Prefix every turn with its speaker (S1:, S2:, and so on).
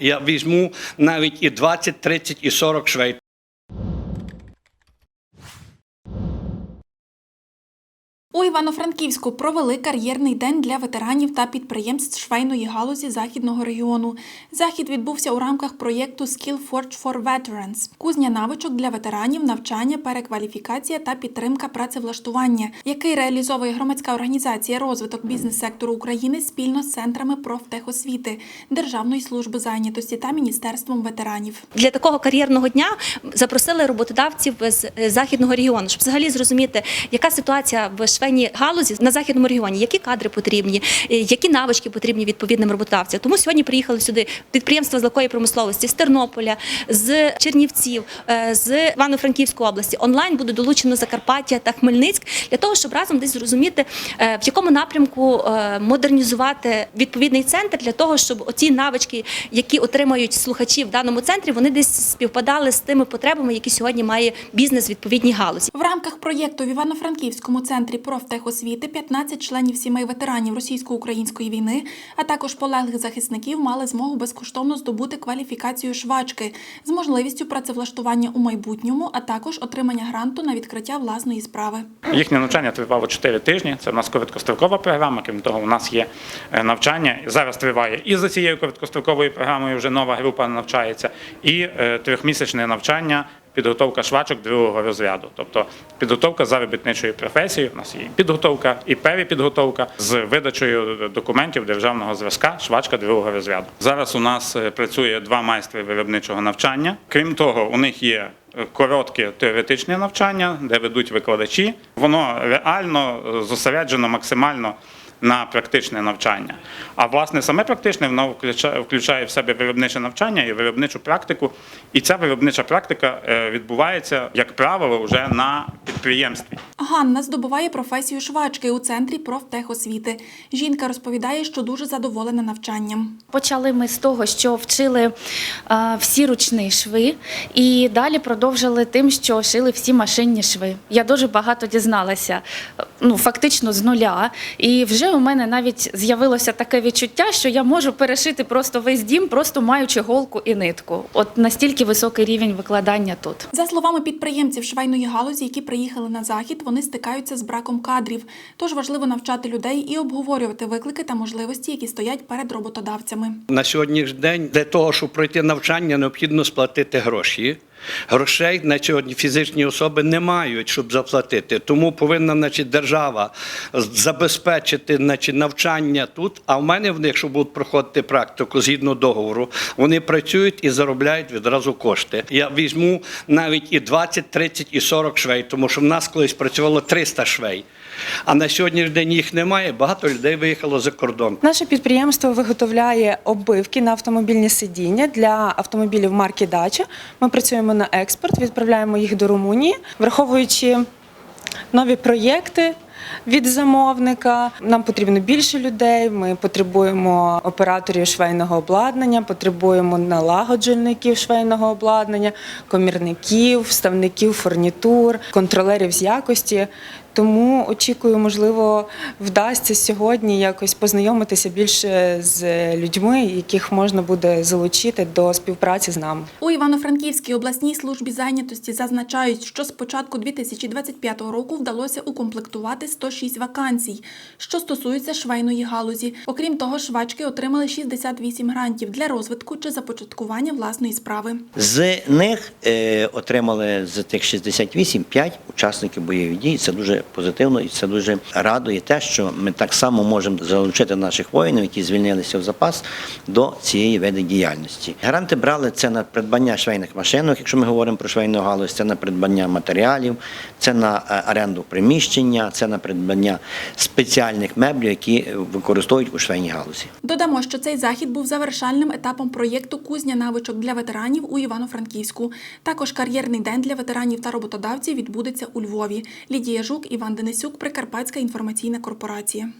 S1: Я візьму навіть і 20, 30, і 40 швей.
S2: У Івано-Франківську провели кар'єрний день для ветеранів та підприємств швейної галузі західного регіону. Захід відбувся у рамках проєкту Skill Forge for Veterans. Кузня навичок для ветеранів, навчання, перекваліфікація та підтримка працевлаштування, який реалізовує громадська організація розвиток бізнес-сектору України спільно з центрами профтехосвіти, Державної служби зайнятості та Міністерством ветеранів.
S3: Для такого кар'єрного дня запросили роботодавців з е, західного регіону, щоб взагалі зрозуміти, яка ситуація в швейній галузі на західному регіоні, які кадри потрібні, е, які навички потрібні відповідним роботодавцям. Тому сьогодні приїхали сюди підприємства з легкої промисловості з Тернополя, з Чернівців, е, з Івано-Франківської області. Онлайн буде долучено Закарпаття та Хмельницьк для того, щоб разом десь зрозуміти, е, в якому напрямку модернізувати відповідний центр для того, щоб оці навички, які отримають слухачі в даному центрі, вони десь співпадали з тими потребами, які сьогодні має бізнес відповідній галузі.
S2: В рамках проєкту в Івано-Франківському центрі профтехосвіти 15 членів сімей ветеранів російсько-української війни, а також полеглих захисників мали змогу безкоштовно здобути кваліфікацію швачки з можливістю працевлаштування у майбутньому, а також отримання гранту на відкриття власної справи.
S4: Їхнє навчання тривало 4 тижні. Це в нас короткострокова програма. Крім того, у нас є е, навчання. Зараз триває і за цією короткостроковою програмою вже нова група навчається, і е, трьохмісячне навчання. Підготовка швачок другого розряду, тобто підготовка заробітничої професії. У нас є підготовка і перепідготовка з видачею документів державного зразка швачка другого розряду. Зараз у нас е, працює два майстри виробничого навчання. Крім того, у них є е, коротке теоретичне навчання, де ведуть викладачі. Воно реально е, зосереджено максимально на практичне навчання. А власне саме практичне воно включає, в себе виробниче навчання і виробничу практику. І ця виробнича практика е, відбувається, як правило, вже на підприємстві.
S2: Ганна здобуває професію швачки у центрі профтехосвіти. Жінка розповідає, що дуже задоволена навчанням.
S5: Почали ми з того, що вчили е, всі ручні шви, і далі продовжили тим, що шили всі машинні шви. Я дуже багато дізналася, е, ну фактично з нуля. І вже у мене навіть з'явилося таке відчуття, що я можу перешити просто весь дім, просто маючи голку і нитку. От настільки високий рівень викладання тут.
S2: За словами підприємців швейної галузі, які приїхали на захід, вони стикаються з браком кадрів. Тож важливо навчати людей і обговорювати виклики та можливості, які стоять перед роботодавцями.
S1: На сьогоднішній день для того, щоб пройти навчання, необхідно сплатити гроші. Грошей на сьогодні фізичні особи не мають, щоб заплатити. Тому повинна значить, держава забезпечити значить, навчання тут. А в мене вони, якщо будуть проходити практику згідно договору, вони працюють і заробляють відразу кошти. Я візьму навіть і 20, 30, і 40 швей, тому що в нас колись працювало 300 швей. А на сьогоднішній день їх немає. Багато людей виїхало за кордон.
S6: Наше підприємство виготовляє оббивки на автомобільні сидіння для автомобілів марки Дача. Ми працюємо на експорт, відправляємо їх до Румунії, враховуючи нові проєкти. Від замовника нам потрібно більше людей. Ми потребуємо операторів швейного обладнання, потребуємо налагоджувальників швейного обладнання, комірників, вставників фурнітур, контролерів з якості. Тому очікую, можливо, вдасться сьогодні якось познайомитися більше з людьми, яких можна буде залучити до співпраці з нами.
S2: У Івано-Франківській обласній службі зайнятості зазначають, що з початку 2025 року вдалося укомплектувати 106 вакансій, що стосуються швейної галузі. Окрім того, швачки отримали 68 грантів для розвитку чи започаткування власної справи.
S7: З них е, отримали з тих 68 5 учасників бойових дій. Це дуже позитивно і це дуже радує те, що ми так само можемо залучити наших воїнів, які звільнилися в запас до цієї види діяльності. Гранти брали це на придбання швейних машинок, якщо ми говоримо про швейну галузь, це на придбання матеріалів, це на е, оренду приміщення, це на придбання спеціальних меблів, які використовують у швейній галузі.
S2: Додамо, що цей захід був завершальним етапом проєкту Кузня навичок для ветеранів у Івано-Франківську. Також кар'єрний день для ветеранів та роботодавців відбудеться у Львові. Лідія Жук, Іван Денисюк, Прикарпатська інформаційна корпорація.